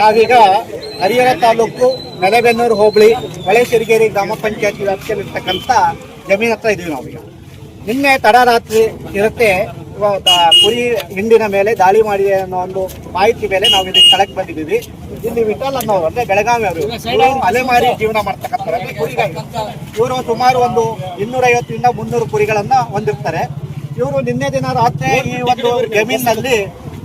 ನಾವೀಗ ಹರಿಹರ ತಾಲೂಕು ನೆಲಬೆನ್ನೂರು ಹೋಬಳಿ ಹೊಳೆಸಿರಿಗೇರಿ ಗ್ರಾಮ ಪಂಚಾಯತಿ ವ್ಯಾಪ್ತಿಯಲ್ಲಿರ್ತಕ್ಕಂಥ ಜಮೀನ್ ಹತ್ರ ಇದೀವಿ ನಾವೀಗ. ನಿನ್ನೆ ತಡರಾತ್ರಿ ಇರುತ್ತೆ ಕುರಿ ಹಿಂಡಿನ ಮೇಲೆ ದಾಳಿ ಮಾಡಿದೆ ಅನ್ನೋ ಒಂದು ಮಾಹಿತಿ ಮೇಲೆ ನಾವು ಇಲ್ಲಿ ಸ್ಥಳಕ್ಕೆ ಬಂದಿದ್ದೀವಿ. ಇಲ್ಲಿ ವಿಠಲ್ ಅನ್ನೋರು ಅಂದ್ರೆ ಬೆಳಗಾವಿ ಅವರು ಅಲೆಮಾರಿ ಜೀವನ ಮಾಡ್ತಕ್ಕಂಥವ್ರು. ಕುರಿಗಾಯಿ ಇವರು ಸುಮಾರು ಒಂದು ಇನ್ನೂರೈವತ್ತರಿಂದ ಮುನ್ನೂರು ಕುರಿಗಳನ್ನ ಹೊಂದಿರ್ತಾರೆ. ಇವರು ನಿನ್ನೆ ದಿನ ರಾತ್ರಿ ಈ ಒಂದು ಜಮೀನಿನಲ್ಲಿ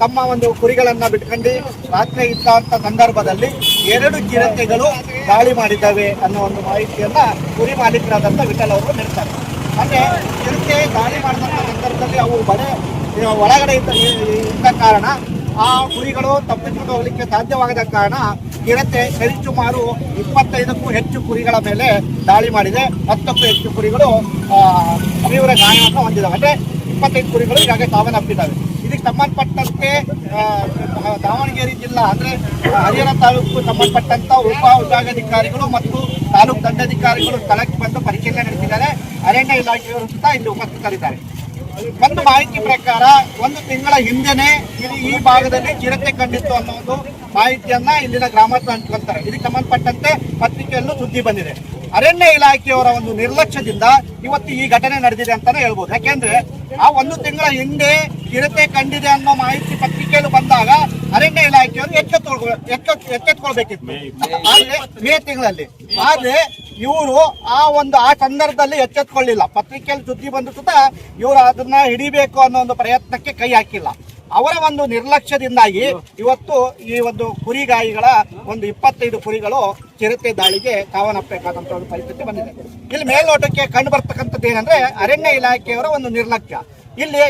ತಮ್ಮ ಒಂದು ಕುರಿಗಳನ್ನ ಬಿಟ್ಕೊಂಡು ರಾತ್ರಿ ಇದ್ದಂತ ಸಂದರ್ಭದಲ್ಲಿ ಎರಡು ಚಿರತೆಗಳು ದಾಳಿ ಮಾಡಿದ್ದಾವೆ ಅನ್ನೋ ಒಂದು ಮಾಹಿತಿಯನ್ನ ಕುರಿ ಮಾಲೀಕರಾದಂತ ವಿಠಲ್ ಅವರು ನೀಡ್ತಾರೆ. ಅಂದ್ರೆ ಚಿರತೆ ದಾಳಿ ಮಾಡಿದಂತ ಸಂದರ್ಭದಲ್ಲಿ ಅವು ಬಡೆ ಒಳಗಡೆ ಇದ್ದ ಇದ್ದ ಕಾರಣ ಆ ಕುರಿಗಳು ತಪ್ಪಿಸಿಕೊಂಡು ಹೋಗ್ಲಿಕ್ಕೆ ಸಾಧ್ಯವಾಗದ ಕಾರಣ ಚಿರತೆ ಸರಿಸುಮಾರು ಇಪ್ಪತ್ತೈದಕ್ಕೂ ಹೆಚ್ಚು ಕುರಿಗಳ ಮೇಲೆ ದಾಳಿ ಮಾಡಿದೆ. ಹತ್ತಕ್ಕೂ ಹೆಚ್ಚು ಕುರಿಗಳು ತೀವ್ರ ಗಾಯವನ್ನು ಹೊಂದಿದ್ದಾವೆ. ಅಂದ್ರೆ ಇಪ್ಪತ್ತೈದು ಕುರಿಗಳು ಈಗಾಗಲೇ ಸಾವನ್ನಪ್ಪಿದ್ದಾವೆ. ಇದಕ್ಕೆ ಸಂಬಂಧಪಟ್ಟಂತೆ ದಾವಣಗೆರೆ ಜಿಲ್ಲಾ, ಅಂದ್ರೆ ಹರಿಹರ ತಾಲೂಕು ಸಂಬಂಧಪಟ್ಟಂತ ಉಪ ವಿಭಾಗಾಧಿಕಾರಿಗಳು ಮತ್ತು ತಾಲೂಕು ದಂಡಾಧಿಕಾರಿಗಳು ಸ್ಥಳಕ್ಕೆ ಬಂದು ಪರಿಶೀಲನೆ ನಡೆಸಿದ್ದಾರೆ. ಅರಣ್ಯ ಇಲಾಖೆಯವರು ಸಹ ಇಲ್ಲಿ ಉಪಸ್ಥಿತರಿದ್ದಾರೆ. ಒಂದು ಮಾಹಿತಿ ಪ್ರಕಾರ, ಒಂದು ತಿಂಗಳ ಹಿಂದೆನೆ ಇಲ್ಲಿ ಈ ಭಾಗದಲ್ಲಿ ಚಿರತೆ ಕಂಡಿತ್ತು ಅನ್ನೋ ಒಂದು ಮಾಹಿತಿಯನ್ನ ಇಲ್ಲಿನ ಗ್ರಾಮಸ್ಥರು ಹಂಚ್ಕೊಂತಾರೆ ಇದಕ್ಕೆ ಸಂಬಂಧಪಟ್ಟಂತೆ ಪತ್ರಿಕೆಯಲ್ಲೂ ಸುದ್ದಿ ಬಂದಿದೆ. ಅರಣ್ಯ ಇಲಾಖೆಯವರ ಒಂದು ನಿರ್ಲಕ್ಷ್ಯದಿಂದ ಇವತ್ತು ಈ ಘಟನೆ ನಡೆದಿದೆ ಅಂತಾನೆ ಹೇಳ್ಬೋದು. ಯಾಕೆಂದ್ರೆ ಆ ಒಂದು ತಿಂಗಳ ಹಿಂದೆ ಚಿರತೆ ಕಂಡಿದೆ ಅನ್ನೋ ಮಾಹಿತಿ ಪತ್ರಿಕೆಯಲ್ಲಿ ಬಂದಾಗ ಅರಣ್ಯ ಇಲಾಖೆಯವರು ಎಚ್ಚೆತ್ತುಕೊಳ್ಬೇಕು ಎಚ್ಚೆತ್ ಎಚ್ಚೆತ್ಕೊಳ್ಬೇಕಿತ್ತು. ಆದ್ರೆ ಮೇ ತಿಂಗಳಲ್ಲಿ. ಆದ್ರೆ ಇವರು ಆ ಒಂದು ಆ ಸಂದರ್ಭದಲ್ಲಿ ಎಚ್ಚೆತ್ಕೊಳ್ಳಿಲ್ಲ. ಪತ್ರಿಕೆಯಲ್ಲಿ ಸುದ್ದಿ ಬಂದ ಸುತ್ತ ಇವರು ಅದನ್ನ ಹಿಡಿಬೇಕು ಅನ್ನೋ ಒಂದು ಪ್ರಯತ್ನಕ್ಕೆ ಕೈ ಹಾಕಿಲ್ಲ. ಅವರ ಒಂದು ನಿರ್ಲಕ್ಷ್ಯದಿಂದಾಗಿ ಇವತ್ತು ಈ ಒಂದು ಕುರಿಗಾಯಿಗಳ ಒಂದು ಇಪ್ಪತ್ತೈದು ಕುರಿಗಳು ಚಿರತೆ ದಾಳಿಗೆ ಕಾವನಪ್ಪಬೇಕಾದಂತಹ ಒಂದು ಪರಿಸ್ಥಿತಿ ಬಂದಿದೆ. ಇಲ್ಲಿ ಮೇಲ್ನೋಟಕ್ಕೆ ಕಂಡು ಬರ್ತಕ್ಕಂಥದ್ದು ಏನಂದ್ರೆ ಅರಣ್ಯ ಇಲಾಖೆಯವರ ಒಂದು ನಿರ್ಲಕ್ಷ್ಯ. ಇಲ್ಲಿ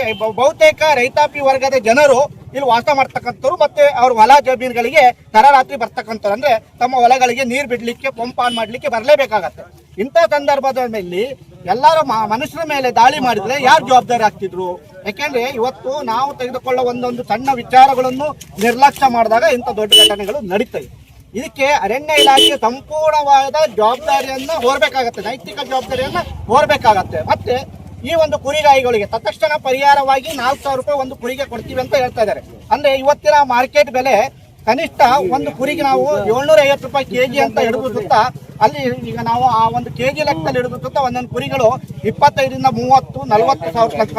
ಬಹುತೇಕ ರೈತಾಪಿ ವರ್ಗದ ಜನರು ಇಲ್ಲಿ ವಾಸ ಮಾಡ್ತಕ್ಕಂಥವ್ರು ಮತ್ತೆ ಅವ್ರ ಹೊಲ ಜಮೀನುಗಳಿಗೆ ತರರಾತ್ರಿ ಬರ್ತಕ್ಕಂಥವ್ರು ಅಂದ್ರೆ ತಮ್ಮ ಹೊಲಗಳಿಗೆ ನೀರು ಬಿಡ್ಲಿಕ್ಕೆ, ಪಂಪ್ ಆನ್ ಮಾಡ್ಲಿಕ್ಕೆ ಬರಲೇಬೇಕಾಗತ್ತೆ. ಇಂಥ ಸಂದರ್ಭದಲ್ಲಿ ಎಲ್ಲರ ಮನುಷ್ಯರ ಮೇಲೆ ದಾಳಿ ಮಾಡಿದ್ರೆ ಯಾರು ಜವಾಬ್ದಾರಿ ಆಗ್ತಿದ್ರು? ಯಾಕೆಂದ್ರೆ ಇವತ್ತು ನಾವು ತೆಗೆದುಕೊಳ್ಳೋ ಒಂದೊಂದು ಸಣ್ಣ ವಿಚಾರಗಳನ್ನು ನಿರ್ಲಕ್ಷ್ಯ ಮಾಡಿದಾಗ ಇಂಥ ದೊಡ್ಡ ಘಟನೆಗಳು ನಡೀತವೆ ಇದಕ್ಕೆ ಅರಣ್ಯ ಇಲಾಖೆ ಸಂಪೂರ್ಣವಾದ ಜವಾಬ್ದಾರಿಯನ್ನ ಹೋರ್ಬೇಕಾಗತ್ತೆ, ನೈತಿಕ ಜವಾಬ್ದಾರಿಯನ್ನ ಹೋರ್ಬೇಕಾಗತ್ತೆ. ಮತ್ತೆ ಈ ಒಂದು ಕುರಿಗಾಯಿಗಳಿಗೆ ತತ್ಕ್ಷಣ ಪರಿಹಾರವಾಗಿ ನಾಲ್ಕು ಸಾವಿರ ರೂಪಾಯಿ ಒಂದು ಕುರಿಗೆ ಕೊಡ್ತೀವಿ ಅಂತ ಹೇಳ್ತಾ ಇದ್ದಾರೆ. ಅಂದ್ರೆ ಇವತ್ತಿನ ಮಾರ್ಕೆಟ್ ಬೆಲೆ ಕನಿಷ್ಠ ಒಂದು ಕುರಿಗೆ ನಾವು ಏಳ್ನೂರ ಐವತ್ತು ರೂಪಾಯಿ ಕೆಜಿ ಅಂತ ಹಿಡಿದು ಸುತ್ತ ಅಲ್ಲಿ ಈಗ ನಾವು ಆ ಒಂದು ಕೆಜಿ ಲೆಕ್ಕದಲ್ಲಿ ಹಿಡಿದು ಸುತ್ತ ಒಂದೊಂದು ಕುರಿಗಳು ಇಪ್ಪತ್ತೈದರಿಂದ ಮೂವತ್ತು ನಲವತ್ತು ಸಾವಿರ ಲಕ್ಷ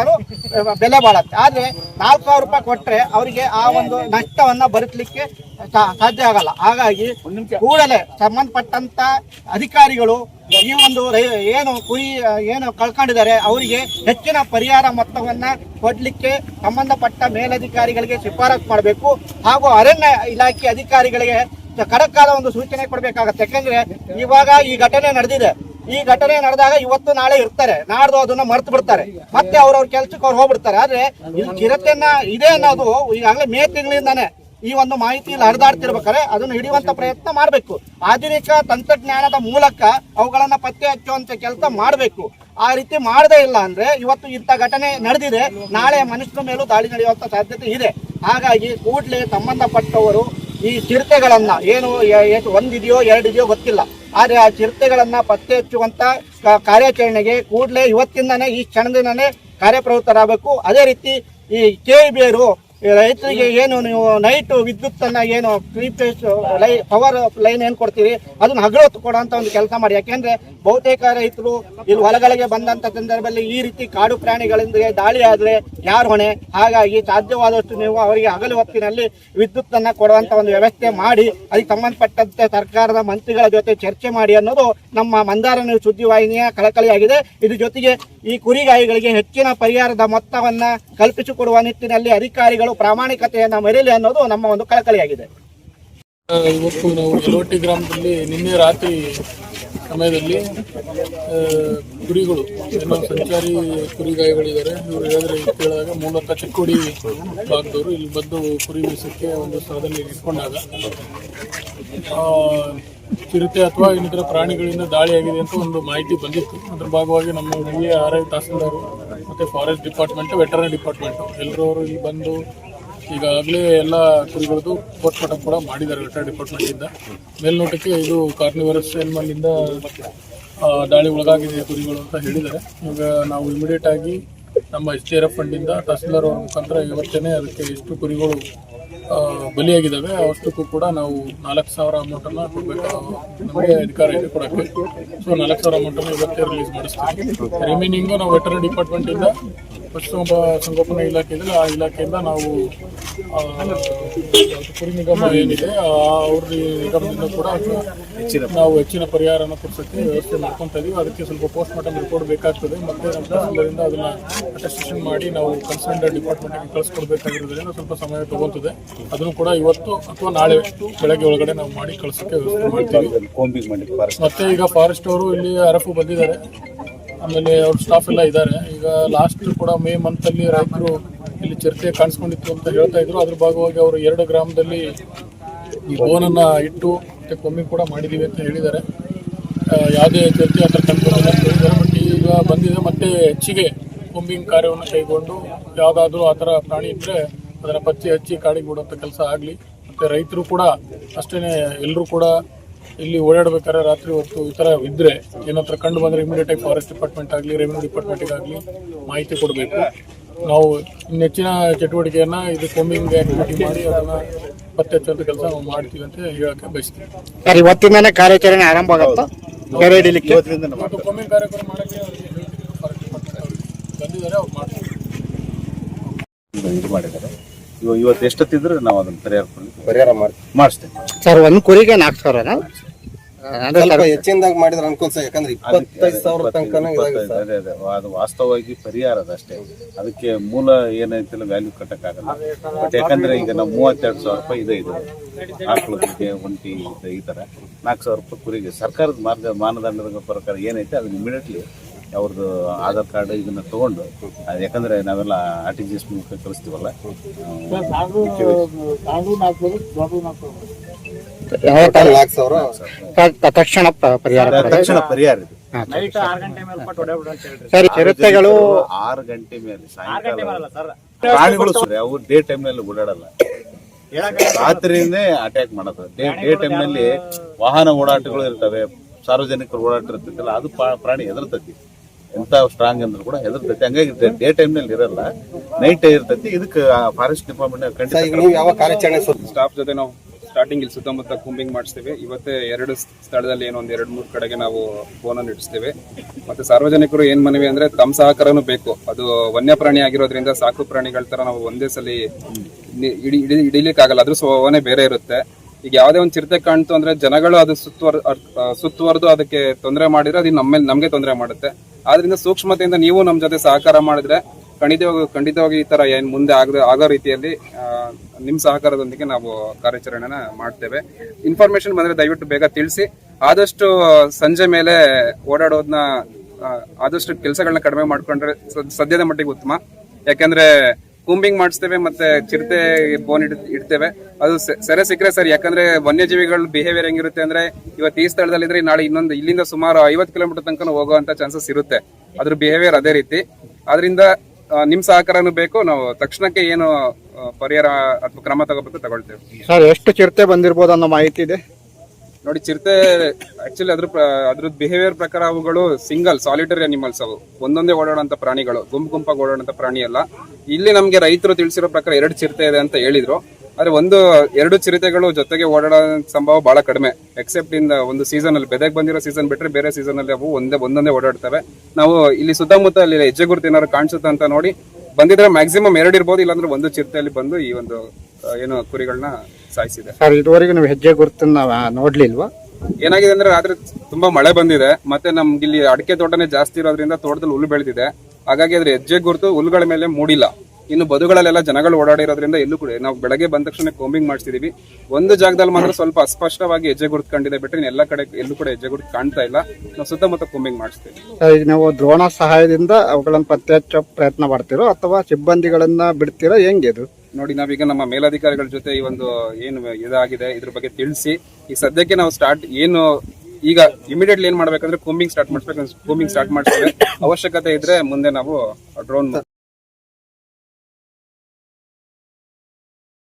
ಬೆಲೆ ಬಾಳತ್ತೆ. ಆದ್ರೆ ನಾಲ್ಕು ಸಾವಿರ ರೂಪಾಯಿ ಕೊಟ್ಟರೆ ಅವರಿಗೆ ಆ ಒಂದು ನಷ್ಟವನ್ನ ಭರಿಸಲಿಕ್ಕೆ ಸಾಧ್ಯ ಆಗಲ್ಲ. ಹಾಗಾಗಿ ಕೂಡಲೇ ಸಂಬಂಧಪಟ್ಟಂತ ಅಧಿಕಾರಿಗಳು ಈ ಒಂದು ಏನು ಕುರಿ ಏನು ಕಳ್ಕೊಂಡಿದ್ದಾರೆ, ಅವರಿಗೆ ಹೆಚ್ಚಿನ ಪರಿಹಾರ ಮೊತ್ತವನ್ನ ಕೊಡ್ಲಿಕ್ಕೆ ಸಂಬಂಧಪಟ್ಟ ಮೇಲಧಿಕಾರಿಗಳಿಗೆ ಶಿಫಾರಸು ಮಾಡಬೇಕು. ಹಾಗೂ ಅರಣ್ಯ ಇಲಾಖೆ ಅಧಿಕಾರಿಗಳಿಗೆ ಕಡಕ್ಕಾದ ಒಂದು ಸೂಚನೆ ಕೊಡಬೇಕಾಗತ್ತೆ. ಯಾಕಂದ್ರೆ ಇವಾಗ ಈ ಘಟನೆ ನಡೆದಿದೆ. ಈ ಘಟನೆ ನಡೆದಾಗ ಇವತ್ತು ನಾಳೆ ಇರ್ತಾರೆ. ನಾಡ್ದು ಅದನ್ನ ಮರ್ತು ಬಿಡ್ತಾರೆ. ಮತ್ತೆ ಅವ್ರವ್ರ ಕೆಲ್ಸಕ್ಕೆ ಅವ್ರು ಹೋಗ್ಬಿಡ್ತಾರೆ. ಆದ್ರೆ ಇಲ್ಲಿ ಚಿರತೆಯನ್ನ ಇದೆ ಅನ್ನೋದು ಈಗಾಗಲೇ ಮೇ ತಿಂಗಳಿಂದಾನೆ. ಈ ಒಂದು ಮಾಹಿತಿ ಇಲ್ಲಿ ಹರಿದಾಡ್ತಿರ್ಬೇಕಾದ್ರೆ ಅದನ್ನು ಹಿಡಿಯುವಂತ ಪ್ರಯತ್ನ ಮಾಡಬೇಕು. ಆಧುನಿಕ ತಂತ್ರಜ್ಞಾನದ ಮೂಲಕ ಅವುಗಳನ್ನ ಪತ್ತೆ ಹಚ್ಚುವಂತ ಕೆಲಸ ಮಾಡಬೇಕು. ಆ ರೀತಿ ಮಾಡದೇ ಇಲ್ಲ ಅಂದ್ರೆ ಇವತ್ತು ಇಂಥ ಘಟನೆ ನಡೆದಿದೆ. ನಾಳೆ ಮನುಷ್ಯರ ಮೇಲೂ ದಾಳಿ ನಡೆಯುವಂತ ಸಾಧ್ಯತೆ ಇದೆ. ಹಾಗಾಗಿ ಕೂಡಲೇ ಸಂಬಂಧಪಟ್ಟವರು ಈ ಚಿರತೆಗಳನ್ನ ಏನು ಒಂದಿದೆಯೋ ಎರಡಿದೆಯೋ ಗೊತ್ತಿಲ್ಲ. ಆದ್ರೆ ಆ ಚಿರತೆಗಳನ್ನ ಪತ್ತೆ ಹಚ್ಚುವಂತ ಕಾರ್ಯಾಚರಣೆಗೆ ಕೂಡಲೇ ಇವತ್ತಿಂದನೇ ಈ ಕ್ಷಣದಿಂದನೇ ಕಾರ್ಯಪ್ರವೃತ್ತರಾಗಬೇಕು. ಅದೇ ರೀತಿ ಈ ಕೆ ಬಿಯರು ರೈತರಿಗೆ ಏನು ನೀವು ನೈಟ್ ವಿದ್ಯುತ್ ಅನ್ನ ಏನು ತ್ರೀ ಫೇಸ್ ಲೈ ಪವರ್ ಲೈನ್ ಏನು ಕೊಡ್ತೀವಿ ಅದನ್ನ ಹಗಲೊತ್ತು ಕೊಡೋಂತ ಒಂದು ಕೆಲಸ ಮಾಡಿ. ಯಾಕೆಂದ್ರೆ ಬಹುತೇಕ ರೈತರು ಇಲ್ಲಿ ಹೊಲಗಳಿಗೆ ಬಂದಂತ ಸಂದರ್ಭದಲ್ಲಿ ಈ ರೀತಿ ಕಾಡು ಪ್ರಾಣಿಗಳಿಂದ ದಾಳಿ ಆದ್ರೆ ಯಾರು ಹೊಣೆ? ಹಾಗಾಗಿ ಸಾಧ್ಯವಾದಷ್ಟು ನೀವು ಅವರಿಗೆ ಹಗಲು ಹೊತ್ತಿನಲ್ಲಿ ವಿದ್ಯುತ್ ಅನ್ನ ಕೊಡುವಂತ ಒಂದು ವ್ಯವಸ್ಥೆ ಮಾಡಿ, ಅದಕ್ಕೆ ಸಂಬಂಧಪಟ್ಟಂತೆ ಸರ್ಕಾರದ ಮಂತ್ರಿಗಳ ಜೊತೆ ಚರ್ಚೆ ಮಾಡಿ ಅನ್ನೋದು ನಮ್ಮ ಮಂದಾರ ನೀವು ಸುದ್ದಿವಾಹಿನಿಯ ಕಳಕಳಿಯಾಗಿದೆ. ಇದ್ರ ಜೊತೆಗೆ ಈ ಕುರಿಗಾಯಿಗಳಿಗೆ ಹೆಚ್ಚಿನ ಪರಿಹಾರದ ಮೊತ್ತವನ್ನ ಕಲ್ಪಿಸಿಕೊಡುವ ನಿಟ್ಟಿನಲ್ಲಿ ಅಧಿಕಾರಿಗಳು ಪ್ರಾಮಾಣಿಕತೆಯನ್ನ ಮೆರೆಯಲಿ ಅನ್ನೋದು ನಮ್ಮ ಒಂದು ಕಳಕಳಿಯಾಗಿದೆ. ಇವತ್ತು ನಾವು ಲೋಟಿ ಗ್ರಾಮದಲ್ಲಿ ನಿನ್ನೆ ರಾತ್ರಿ ಸಮಯದಲ್ಲಿ ಕುರಿಗಳು ಏನೋ ಸಂಚಾರಿ ಕುರಿಗಾಯಿಗಳಿದ್ದಾರೆ. ಇವರು ಹೇಳಿದ್ರೆ ಕೇಳಿದಾಗ ಮೂಲತಃ ಚಿಕ್ಕೋಡಿ ಭಾಗದವರು ಇಲ್ಲಿ ಬಂದು ಕುರಿ ಮೀಸಕ್ಕೆ ಒಂದು ಸ್ಥಳದಲ್ಲಿ ಇಟ್ಕೊಂಡಾಗ. ಚಿರತೆ ಅಥವಾ ಇನ್ನಿತರ ಪ್ರಾಣಿಗಳಿಂದ ದಾಳಿಯಾಗಿದೆ ಅಂತ ಒಂದು ಮಾಹಿತಿ ಬಂದಿತ್ತು. ಅದರ ಭಾಗವಾಗಿ ನಮ್ಮ ಹಿರಿಯ ಆರ್ ಐ ತಹಸೀಲ್ದಾರು ಮತ್ತು ಫಾರೆಸ್ಟ್ ಡಿಪಾರ್ಟ್ಮೆಂಟ್, ವೆಟರ್ನರಿ ಡಿಪಾರ್ಟ್ಮೆಂಟು ಎಲ್ಲರೂ ಅವರು ಇಲ್ಲಿ ಬಂದು ಈಗಾಗಲೇ ಎಲ್ಲ ಕುರಿಗಳದ್ದು ಪೋಸ್ಟ್ಮಾರ್ಟಮ್ ಕೂಡ ಮಾಡಿದ್ದಾರೆ ವೆಟರ್ ಡಿಪಾರ್ಟ್ಮೆಂಟಿಂದ ಮೇಲ್ನೋಟಕ್ಕೆ ಇದು ಕಾರ್ನಿವರಸ್ ಎನಿಮಲಿಂದ ದಾಳಿ ಒಳಗಾಗಿದೆ ಕುರಿಗಳು ಅಂತ ಹೇಳಿದ್ದಾರೆ. ಈಗ ನಾವು ಇಮಿಡಿಯೇಟ್ ಆಗಿ ನಮ್ಮ ಎಸ್ ಟಿ ಆರ್ ಎಫ್ ಫಂಡಿಂದ ತಹಸೀಲ್ದಾರ್ ಮುಖಾಂತರ ಇವತ್ತೇ ಅದಕ್ಕೆ ಎಷ್ಟು ಕುರಿಗಳು ಬಲಿಯಾಗಿದ್ದಾವೆ. ಅಷ್ಟಕ್ಕೂ ಕೂಡ ನಾವು ನಾಲ್ಕು ಸಾವಿರ ಅಮೌಂಟನ್ನು ಕೊಡಬೇಕು ನಮಗೆ ಅಧಿಕಾರ ಇದೆ ಕೊಡೋಕ್ಕೆ ಸೊ ನಾಲ್ಕು ಸಾವಿರ ಅಮೌಂಟನ್ನು ಇವತ್ತೇ ರಿಲೀಸ್ ಮಾಡಿಸ್ತೀವಿ. ರಿಮೈನಿಂಗು ನಾವು ವೆಟರ್ನರಿ ಡಿಪಾರ್ಟ್ಮೆಂಟಿಂದ ಪಶುಸಂಪ ಸಂಗೋಪನಾ ಇಲಾಖೆಯಲ್ಲಿ ಆ ಇಲಾಖೆಯಿಂದ ನಾವು ಕುರಿ ನಿಗಮ ಏನಿದೆ ಅವ್ರ ನಿಗಮದಿಂದ ಕೂಡ ನಾವು ಹೆಚ್ಚಿನ ಪರಿಹಾರನ ಕೊಡ್ಸೋಕ್ಕೆ ವ್ಯವಸ್ಥೆ ಮಾಡ್ಕೊತಾ ಇದೀವಿ. ಅದಕ್ಕೆ ಸ್ವಲ್ಪ ಪೋಸ್ಟ್ ಮಾರ್ಟಮ್ ರಿಪೋರ್ಟ್ ಬೇಕಾಗ್ತದೆ. ಮತ್ತೆ ಅದರಿಂದ ಅದನ್ನ ಅಟೆಸ್ಟೇಷನ್ ಮಾಡಿ ನಾವು ಕನ್ಸರ್ನ್ ಡಿಪಾರ್ಟ್ಮೆಂಟ್ಗೆ ಕಳಿಸ್ಕೊಡ್ಬೇಕಾಗಿರೋದ್ರಿಂದ ಸ್ವಲ್ಪ ಸಮಯ ತಗೊಂತದೆ. ಅದನ್ನು ಕೂಡ ಇವತ್ತು ಅಥವಾ ನಾಳೆ ಬೆಳಗ್ಗೆ ಒಳಗಡೆ ನಾವು ಮಾಡಿ ಕಳಿಸೋಕ್ಕೆ ವ್ಯವಸ್ಥೆ ಮಾಡ್ತೀವಿ. ಮತ್ತೆ ಈಗ ಫಾರೆಸ್ಟ್ ಅವರು ಇಲ್ಲಿ ಅರಫು ಬಂದಿದ್ದಾರೆ. ಆಮೇಲೆ ಅವ್ರ ಸ್ಟಾಫ್ ಎಲ್ಲ ಇದ್ದಾರೆ ಈಗ ಲಾಸ್ಟ್ ಕೂಡ ಮೇ ಮಂತ್ ಅಲ್ಲಿ ರೈತರು ಇಲ್ಲಿ ಚರ್ಚೆ ಕಾಣಿಸ್ಕೊಂಡಿತ್ತು ಅಂತ ಹೇಳ್ತಾ ಇದ್ರು. ಅದ್ರ ಭಾಗವಾಗಿ ಅವರು ಎರಡು ಗ್ರಾಮದಲ್ಲಿ ಈ ಬೋನನ್ನ ಇಟ್ಟು ಮತ್ತೆ ಕೊಮ್ಮಿ ಕೂಡ ಮಾಡಿದೀವಿ ಅಂತ ಹೇಳಿದ್ದಾರೆ. ಯಾವುದೇ ಚರ್ಚೆ ಅಂತ ಹೇಳಿದ್ದಾರೆ. ಬಟ್ ಈಗ ಬಂದಿದೆ ಮತ್ತೆ ಹೆಚ್ಚಿಗೆ ಕೊಂಬಿಂಗ್ ಕಾರ್ಯವನ್ನು ಕೈಗೊಂಡು ಯಾವುದಾದ್ರೂ ಆ ಥರ ಪ್ರಾಣಿ ಇದ್ರೆ ಅದನ್ನ ಪಚ್ಚಿ ಹಚ್ಚಿ ಕಾಡಿಗೆ ಬಿಡುವಂಥ ಕೆಲಸ ಆಗಲಿ. ಮತ್ತೆ ರೈತರು ಕೂಡ ಅಷ್ಟೇನೆ ಎಲ್ಲರೂ ಕೂಡ ಇಲ್ಲಿ ಓಡಾಡಬೇಕಾದ್ರೆ ರಾತ್ರಿ ಹೊತ್ತು ಈ ಥರ ಇದ್ರೆ ಏನತ್ರ ಕಂಡು ಬಂದರೆ ಇಮಿಡಿಯೇಟ್ ಆಗಿ ಫಾರೆಸ್ಟ್ ಡಿಪಾರ್ಟ್ಮೆಂಟ್ ಆಗಲಿ ರೆವಿನ್ಯೂ ಡಿಪಾರ್ಟ್ಮೆಂಟ್ ಆಗಲಿ ಮಾಹಿತಿ ಕೊಡಬೇಕು. ನಾವು ನೆಚ್ಚಿನ ಚಟುವಟಿಕೆಯನ್ನ ಇದು ಕೊಂಬಿಂಗ್ ಆಕ್ಟಿವಿಟಿ ಮಾಡಿ ಅದನ್ನ ಪತ್ತೆ ಹಚ್ಚುವಂತ ಕೆಲಸ ನಾವು ಮಾಡ್ತೀವಿ ಅಂತ ಹೇಳಕ್ಕೆ ಬಯಸ್ತೀವಿ ಸರ್ ಇವತ್ತಿಂದಾನೇ ಕಾರ್ಯಾಚರಣೆ ಆರಂಭ ಆಗುತ್ತಾ? ಕೆರೆ ಹಿಡಿಲಿಕ್ಕೆ? ಮತ್ತು ಕೊಂಬಿಂಗ್ ಕಾರ್ಯಕ್ರಮ ಮಾಡಕ್ಕೆ ಅವ್ರಿಗೆ ಹೇಳ್ತೀವಿ ಫಾರೆಸ್ಟ್ ಡಿಪಾರ್ಟ್ಮೆಂಟ್ ಅವ್ರಿಗೆ. ಬಂದಿದ್ದಾರೆ ಅವ್ರು ಮಾಡ್ತೀವಿ ಇದು ಮಾಡಿದ್ದಾರೆ. ಇವ ಇವತ್ತು ಎಷ್ಟೊತ್ತಿದ್ರೆ ನಾವು ಅದನ್ನು ಪರಿಹಾರ ಪರಿಹಾರ ಮಾಡಿ ಮಾಡಿಸ್ತೇವೆ. ಸರ್ ಒಂದು ಕುರಿಗೆ ನಾಲ್ಕು ಸಾವಿರನಾ? ಸ್ವಲ್ಪ ಹೆಚ್ಚಿನದಾಗಿ ಮಾಡಿದ್ರೆ ಸರ್ ಯಾಕಂದ್ರೆ ಇಪ್ಪತ್ತೈದು ಸಾವಿರ ತನಕನೂ ಇದಾಗಿದೆ ಸರ್. ಅದೇ ಅದೇ ಅದು. ವಾಸ್ತವವಾಗಿ ಪರಿಹಾರ ಅದು ಅಷ್ಟೇ. ಅದಕ್ಕೆ ಮೂಲ ಏನೈತಿಲ್ಲ ವ್ಯಾಲ್ಯೂ ಕಟ್ಟಕ್ಕಾಗಲ್ಲ. ಬಟ್ ಯಾಕಂದ್ರೆ ಈಗ ನಾವು ಮೂವತ್ತೆರಡು ಸಾವಿರ ರೂಪಾಯಿ ಇದೆ ಇದು. ಆಕಳಿಗೆ ಒಂಟಿ ಇದೆ ಈ ತರ ನಾಲ್ಕು ಸಾವಿರ ರೂಪಾಯಿ ಕುರಿಗೆ. ಸರ್ಕಾರದ ಮಾರ್ಗ ಮಾನದಂಡದ ಪ್ರಕಾರ ಏನೈತೆ ಅದನ್ನ ಇಮಿಡಿಯೇಟ್ಲಿ ಅವ್ರದ್ದು ಆಧಾರ್ ಕಾರ್ಡ್ ಇದನ್ನ ತಗೊಂಡು ಅದು ಯಾಕಂದ್ರೆ ನಾವೆಲ್ಲ ಆರ್ ಟಿ ಜಿ ಎಸ್ ಮೂಲಕ ಕಳಿಸ್ತೀವಲ್ಲ ತಕ್ಷಣ ಪರಿಹಾರ ತಕ್ಷಣ ಪರಿಹಾರ ಇದು. ಸರ್ ಚಿರತೆಗಳು ಆರು ಗಂಟೆ ಮೇಲೆ ಸಾಯಂಕಾಲ ಪ್ರಾಣಿಗಳು ಸರಿ ಅವು ಡೇ ಟೈಮ್ನಲ್ಲಿ ಓಡಾಡಲ್ಲ. ರಾತ್ರಿನೇ ಅಟ್ಯಾಕ್ ಮಾಡೋದು ಡೇ ಡೇ ಟೈಮ್ನಲ್ಲಿ ವಾಹನ ಓಡಾಟಗಳು ಇರ್ತವೆ ಸಾರ್ವಜನಿಕರು ಓಡಾಟ ಇರ್ತೈತಲ್ಲ ಅದು ಪ್ರಾಣಿ ಹೆದರ್ತತಿ. ಎಂತ ಸ್ಟ್ರಾಂಗ್ ಅಂದ್ರೂ ಕೂಡ ಹೆದರ್ತೈತಿ. ಹಂಗಾಗಿ ಡೇ ಟೈಮ್ನಲ್ಲಿ ಇರಲ್ಲ ನೈಟ್ ಇರ್ತೈತಿ. ಇದಕ್ಕೆ ಫಾರೆಸ್ಟ್ ಡಿಪಾರ್ಟ್ಮೆಂಟ್ ಸರ್ ಖಂಡಿತ ನೀವು ಯಾವ ಕಾರ್ಯಾಚರಣೆ ಸ್ಟಾಫ್ ಜೊತೆ ನಾವು ಸ್ಟಾರ್ಟಿಂಗ್ ಇಲ್ಲಿ ಸುತ್ತಮುತ್ತ ಕೂಂಬಿಂಗ್ ಮಾಡಿಸ್ತೇವೆ. ಇವತ್ತೇ ಎರಡು ಸ್ಥಳದಲ್ಲಿ ಏನೋ ಒಂದು ಎರಡು ಮೂರು ಕಡೆಗೆ ನಾವು ಫೋನನ್ನು ಇಡಿಸ್ತೇವೆ. ಮತ್ತೆ ಸಾರ್ವಜನಿಕರು ಏನ್ ಮನವಿ ಅಂದ್ರೆ ತಮ್ಮ ಸಹಕಾರನೂ ಬೇಕು. ಅದು ವನ್ಯಪ್ರಾಣಿ ಆಗಿರೋದ್ರಿಂದ ಸಾಕು ಪ್ರಾಣಿಗಳ ತರ ನಾವು ಒಂದೇ ಸಲ ಇಡಿ ಇಡಿ, ಇಡೀಲಿಕ್ಕಾಗಲ್ಲ. ಅದ್ರ ಸ್ವಭಾವನೆ ಬೇರೆ ಇರುತ್ತೆ. ಈಗ ಯಾವುದೇ ಒಂದು ಚಿರತೆ ಕಾಣ್ತು ಅಂದ್ರೆ ಜನಗಳು ಅದು ಸುತ್ತುವರ್ ಸುತ್ತುವರೆದು ಅದಕ್ಕೆ ತೊಂದರೆ ಮಾಡಿದ್ರೆ ಅದು ನಮ್ಮೇಲೆ, ನಮಗೆ ತೊಂದರೆ ಮಾಡುತ್ತೆ. ಆದ್ರಿಂದ ಸೂಕ್ಷ್ಮತೆಯಿಂದ ನೀವು ನಮ್ಮ ಜೊತೆ ಸಹಕಾರ ಮಾಡಿದ್ರೆ ಖಂಡಿತವಾಗಿ ಖಂಡಿತವಾಗಿ ಈ ತರ ಏನ್ ಮುಂದೆ ಆಗದ ಆಗೋ ರೀತಿಯಲ್ಲಿ ನಿಮ್ಮ ನಿಮ್ ಸಹಕಾರದೊಂದಿಗೆ ನಾವು ಕಾರ್ಯಾಚರಣೆನ ಮಾಡ್ತೇವೆ. ಇನ್ಫಾರ್ಮೇಶನ್ ಬಂದ್ರೆ ದಯವಿಟ್ಟು ಬೇಗ ತಿಳಿಸಿ. ಆದಷ್ಟು ಸಂಜೆ ಮೇಲೆ ಓಡಾಡೋದನ್ನ ಆದಷ್ಟು ಕೆಲಸಗಳನ್ನ ಕಡಿಮೆ ಮಾಡ್ಕೊಂಡ್ರೆ ಸದ್ಯದ ಮಟ್ಟಿಗೆ ಉತ್ತಮ. ಯಾಕಂದ್ರೆ ಕೂಂಬಿಂಗ್ ಮಾಡಿಸ್ತೇವೆ ಮತ್ತೆ ಚಿರತೆ ಬೋನ್ ಇಡ್, ಇಡ್ತೇವೆ. ಅದು ಸೆರೆ ಸಿಕ್ಕರೆ ಸರಿ. ಯಾಕಂದ್ರೆ ವನ್ಯಜೀವಿಗಳ ಬಿಹೇವಿಯರ್ ಹೆಂಗಿರುತ್ತೆ ಅಂದ್ರೆ ಇವತ್ತು ಈ ಸ್ಥಳದಲ್ಲಿ ಇದ್ರೆ ನಾಳೆ ಇನ್ನೊಂದು, ಇಲ್ಲಿಂದ ಸುಮಾರು ಐವತ್ತು ಕಿಲೋಮೀಟರ್ ತನಕ ಹೋಗುವಂತ ಚಾನ್ಸಸ್ ಇರುತ್ತೆ. ಅದ್ರ ಬಿಹೇವಿಯರ್ ಅದೇ ರೀತಿ. ಆದ್ರಿಂದ ನಿಮ್ ಸಹಕಾರನೂ ಬೇಕು, ನಾವು ತಕ್ಷಣಕ್ಕೆ ಏನು ಪರಿಹಾರ ಅಥವಾ ಕ್ರಮ ತಗೋಬೇಕು, ತಗೊಳ್ತೇವೆ. ಸರ್, ಎಷ್ಟು ಚಿರತೆ ಬಂದಿರ್ಬೋದು ಅನ್ನೋ ಮಾಹಿತಿ ಇದೆ. ನೋಡಿ, ಚಿರತೆ ಆಕ್ಚುಲಿ ಅದ್ರ ಅದ್ರದ್ದು ಬಿಹೇವಿಯರ್ ಪ್ರಕಾರ ಅವುಗಳು ಸಿಂಗಲ್ ಸಾಲಿಟರಿ ಅನಿಮಲ್ಸ್ ಅವು. ಒಂದೊಂದೇ ಓಡಾಡುವಂತ ಪ್ರಾಣಿಗಳು, ಗುಂಪು ಗುಂಪಾಗಿ ಓಡಾಡುವಂತ ಪ್ರಾಣಿ ಅಲ್ಲ ಇಲ್ಲಿ ನಮಗೆ ರೈತರು ತಿಳಿಸಿರೋ ಪ್ರಕಾರ ಎರಡು ಚಿರತೆ ಇದೆ ಅಂತ ಹೇಳಿದ್ರು. ಆದ್ರೆ ಒಂದು, ಎರಡು ಚಿರತೆಗಳು ಜೊತೆಗೆ ಓಡಾಡೋ ಸಂಭವ ಬಹಳ ಕಡಿಮೆ. ಎಕ್ಸೆಪ್ಟ್ ಇಂದ ಒಂದು ಸೀಸನ್ ಅಲ್ಲಿ ಬೆದಕ್ ಬಂದಿರೋ ಸೀಸನ್ ಬಿಟ್ರೆ ಬೇರೆ ಸೀಸನ್ ಅಲ್ಲಿ ಅವು ಒಂದೇ, ಒಂದೊಂದೇ ಓಡಾಡ್ತವೆ. ನಾವು ಇಲ್ಲಿ ಸುತ್ತಮುತ್ತ ಅಲ್ಲಿ ಹೆಜ್ಜೆ ಗುರುತು ಏನಾದ್ರು ಕಾಣಿಸುತ್ತೆ ಅಂತ ನೋಡಿ, ಬಂದಿದ್ರೆ ಮ್ಯಾಕ್ಸಿಮಮ್ ಎರಡು ಇರ್ಬೋದು, ಇಲ್ಲಾಂದ್ರೆ ಒಂದು ಚಿರತೆಯಲ್ಲಿ ಬಂದು ಈ ಒಂದು ಏನು ಕುರಿಗಳನ್ನ ಸಾಯಿಸಿದೆ. ಸರ್ ಇದುವರೆಗೂ ನೀವು ಹೆಜ್ಜೆ ಗುರುತನ್ನ ನೋಡ್ಲಿಲ್ವಾ? ಏನಾಗಿದೆ ಅಂದ್ರೆ ರಾತ್ರಿ ತುಂಬಾ ಮಳೆ ಬಂದಿದೆ ಮತ್ತೆ ನಮ್ಗೆ ಇಲ್ಲಿ ಅಡಿಕೆ ತೋಟನೇ ಜಾಸ್ತಿ ಇರೋದ್ರಿಂದ ತೋಟದಲ್ಲಿ ಹುಲ್ಲು ಬೆಳೆದಿದೆ ಹಾಗಾಗಿ ಅದ್ರ ಹೆಜ್ಜೆ ಗುರುತು ಹುಲ್ಲುಗಳ ಮೇಲೆ ಮೂಡಿಲ್ಲ. ಇನ್ನು ಬದುಗಳಲ್ಲೆಲ್ಲ ಜನಗಳು ಓಡಾಡಿರೋದ್ರಿಂದ ಎಲ್ಲೂ ಕೂಡ ನಾವು ಬೆಳಗ್ಗೆ ಬಂದ ತಕ್ಷಣ ಕೋಂಬಿಂಗ್ ಮಾಡ್ತಿದೀವಿ ಒಂದು ಜಾಗದಲ್ಲಿ ಮಾತ್ರ ಸ್ವಲ್ಪ ಅಸ್ಪಷ್ಟವಾಗಿ ಹೆಜ್ಜೆ ಗುರುತು ಕಂಡಿದೆ ಬಿಟ್ರೆ ಇನ್ನು ಎಲ್ಲ ಕಡೆ ಎಲ್ಲೂ ಕೂಡ ಹೆಜ್ಜೆ ಗುರುತು ಕಾಣ್ತಾ ಇಲ್ಲ. ನಾವು ಸುತ್ತಮುತ್ತ ಕೋಂಬಿಂಗ್ ಮಾಡಿಸ್ತೀವಿ. ಈಗ ನಾವು ದ್ರೋಣ ಸಹಾಯದಿಂದ ಅವುಗಳನ್ನು ಪತ್ತೆ ಹಚ್ಚೋ ಪ್ರಯತ್ನ ಮಾಡ್ತೀರೋ ಅಥವಾ ಸಿಬ್ಬಂದಿಗಳನ್ನ ಬಿಡ್ತಿರೋ? ಹೆಂಗೆ ಇದು? ನೋಡಿ, ನಾವೀಗ ನಮ್ಮ ಮೇಲಾಧಿಕಾರಿಗಳ ಜೊತೆ ಈ ಒಂದು ಏನು ಇದಾಗಿದೆ, ಇದ್ರ ಬಗ್ಗೆ ತಿಳಿಸಿ. ಈ ಸದ್ಯಕ್ಕೆ ನಾವು ಸ್ಟಾರ್ಟ್ ಏನು, ಈಗ ಇಮಿಡಿಯೇಟ್ಲಿ ಏನ್ ಮಾಡ್ಬೇಕಂದ್ರೆ ಕೂಂಬಿಂಗ್ ಸ್ಟಾರ್ಟ್ ಮಾಡಿಸ್ಬೇಕು ಕೂಂಬಿಂಗ್ ಸ್ಟಾರ್ಟ್ ಮಾಡಿಸ್ಬೇಕು ಅವಶ್ಯಕತೆ ಇದ್ರೆ ಮುಂದೆ ನಾವು ಡ್ರೋನ್